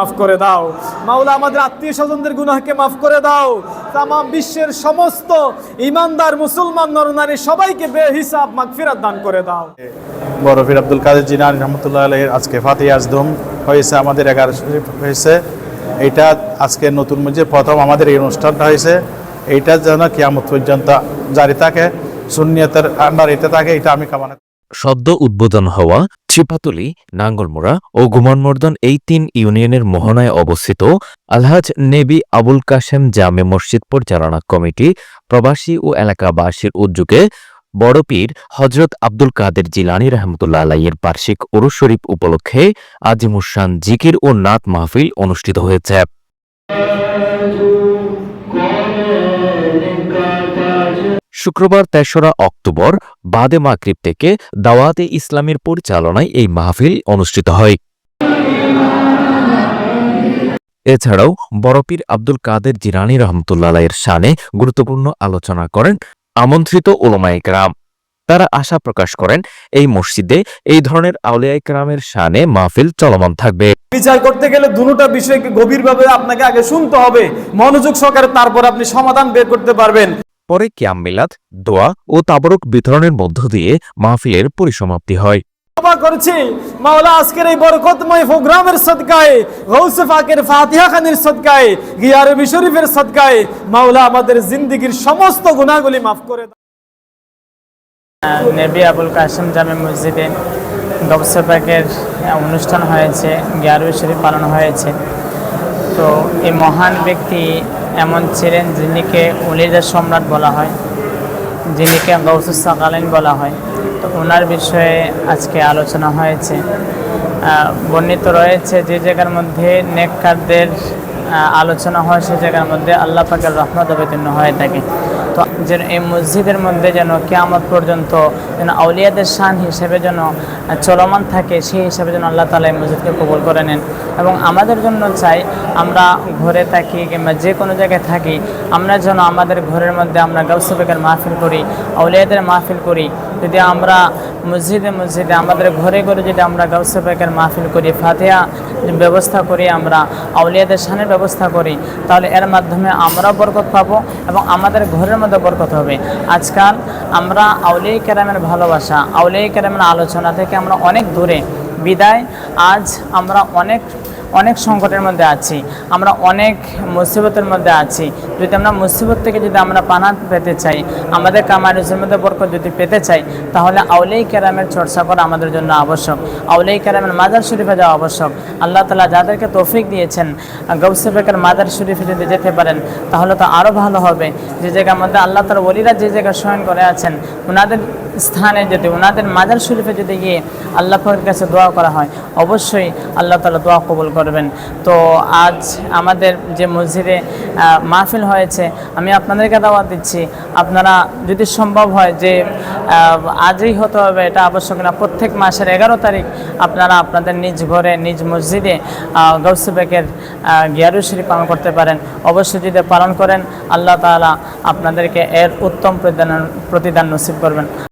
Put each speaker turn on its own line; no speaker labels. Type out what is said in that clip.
মাফ করে দাও। মাওলা, আমাদের আত্মীয় স্বজনদের গুনাহকে মাফ করে দাও। তাম বিশ্বের সমস্ত ইমানদার মুসলমান নরনারী সবাইকে বেহিসাব মাগফিরাত দান করে দাও।
বরফির আব্দুল কাদের জিনানি রহমতুল্লাহ আলহের আজকে ফাতে আজদম হয়েছে আমাদের এগারো হয়েছে। এটা আজকে নতুন মসজিদ প্রথম আমাদের এই অনুষ্ঠানটা হয়েছে, এইটা যেন কিয়ামত পর্যন্ত জারি থাকে শূন্যতার আন্ডার এটা থাকে, এটা আমি কামনা।
সদ্য উদ্বোধন হওয়া চিপাতলি নাঙ্গলমোড়া ও গুমানমর্দন এই তিন ইউনিয়নের মোহনায় অবস্থিত আলহাজ নেবি আবুল কাশেম জামে মসজিদ পরিচালনা কমিটি প্রবাসী ও এলাকাবাসীর উদ্যোগে বড় পীর হজরত আব্দুল কাদের জিলানী রহমতুল্লাহ আলাইয়ের বার্ষিক ওরস শরীফ উপলক্ষে আজিমুসান জিকির ও নাত মাহফিল অনুষ্ঠিত হয়েছে। শুক্রবার তেসরা অক্টোবর, বাদে মাগরিব থেকে দাওয়াতে ইসলামের পরিচালনায় এই মাহফিল অনুষ্ঠিত হয়। এছাড়াও বরপীর আব্দুল কাদের জিরানি রহমতুল্লাহ এর শানে গুরুত্বপূর্ণ আলোচনা করেন আমন্ত্রিত ওলমায়ে কেরাম তারা আশা প্রকাশ করেন, এই মসজিদে এই ধরনের আউলিয়ায়ে কেরামের শানে মাহফিল চলমান থাকবে।
বিচার করতে গেলে দুটোটা বিষয়কে গভীরভাবে আপনাকে আগে শুনতে হবে। মনোযোগ সহকারে তারপর আপনি সমাধান বের করতে পারবেন।
পরে কিয়াম মিলাদ দোয়া ও তাবরক বিতরণের মধ্য দিয়ে মাহফিলের পরিসমাপ্তি হয়।
করছি। মাওলা আজকের এই বরকতময় প্রোগ্রামের সদকায় গৌসে পাকের ফাতিহা খানির সদকায় গিয়ারবি শরীফের সদকায় মাওলা আমাদের জিন্দিগির সমস্ত গুনাহগুলি মাফ করে দাও।
নেবি আবুল কাসেম জামে মসজিদে গবসেপাকের অনুষ্ঠান হয়েছে গ্যারবি শরীফ পালন হয়েছে। তো এই মহান ব্যক্তি এমন ছিলেন যিনিকে উলিদের সম্রাট বলা হয়, যিনিকে গৌসুসাকালীন বলা হয়। তো ওনার বিষয়ে আজকে আলোচনা হয়েছে। বর্ণিত রয়েছে যে জায়গার মধ্যে নেককারদের আলোচনা হয় সে জায়গার মধ্যে আল্লাহ পাকের রহমত অবতীর্ণ হয়ে থাকে। তো যেন এই মসজিদের মধ্যে যেন কেয়ামত পর্যন্ত যেন আউলিয়াদের শান হিসেবে যেন চলমান থাকে, সেই হিসাবে যেন আল্লাহ তালা এই মসজিদকে কবল করে নেন। এবং আমাদের জন্য চাই আমরা ঘরে থাকি কিংবা যে কোনো জায়গায় থাকি, আমরা যেন আমাদের ঘরের মধ্যে আমরা গাউসবেকের মাহফিল করি, আউলিয়াদের মাহফিল করি। যদি আমরা মসজিদে মসজিদে আমাদের ঘরে ঘরে যদি আমরা গাউসবেকের মাহফিল করি, ফাতেহা ব্যবস্থা করি আমরা, আউলিয়াদের শানের ব্যবস্থা করি, তাহলে এর মাধ্যমে আমরাও বরকত পাবো এবং আমাদের ঘরের মধ্যে বরকত হবে। আজকাল আমরা আউলে কেরামের ভালোবাসা আউলে কেরামের আলোচনা থেকে আমরা অনেক দূরে। বিদায়, আজ আমরা অনেক অনেক সংকটের মধ্যে আছি। আমরা অনেক মুসিবতের মধ্যে আছি। যদি আমরা মুসিবত থেকে যদি আমরা পানা পেতে চাই, আমাদের কামানুজের মধ্যে বরকত যদি পেতে চাই, তাহলে আউলেই কেরামের চর্চা করা আমাদের জন্য আবশ্যক। আউলেই কেরামের মাজার শরীফে যাওয়া আবশ্যক। আল্লাহ তালা যাদেরকে তৌফিক দিয়েছেন গৌসেবেকের মাজার শরীফে যদি যেতে পারেন, তাহলে তো আরও ভালো হবে। যে জায়গার মধ্যে আল্লাহ তালা ওলিরা যে জায়গায় শয়ন করে আছেন ওনাদের স্থানে যদি ওনাদের মাজার শরীফে যদি গিয়ে আল্লাহ কাছে দোয়া করা হয়, অবশ্যই আল্লাহ তালা দোয়া কবুল করবেন। তো আজ আমাদের যে মসজিদে মাহফিল হয়েছে, আমি আপনাদেরকে দাওয়াত দিচ্ছি। আপনারা যদি সম্ভব হয় যে আজই হতে হবে, এটা আবশ্যক না। প্রত্যেক মাসের এগারো তারিখ আপনারা আপনাদের নিজ ঘরে, নিজ মসজিদে গৌসবেকের গিয়ারু শরীফ পালন করতে পারেন। অবশ্যই যদি পালন করেন, আল্লাহ তাআলা আপনাদেরকে এর উত্তম প্রতিদান প্রতিদান নসিব করবেন।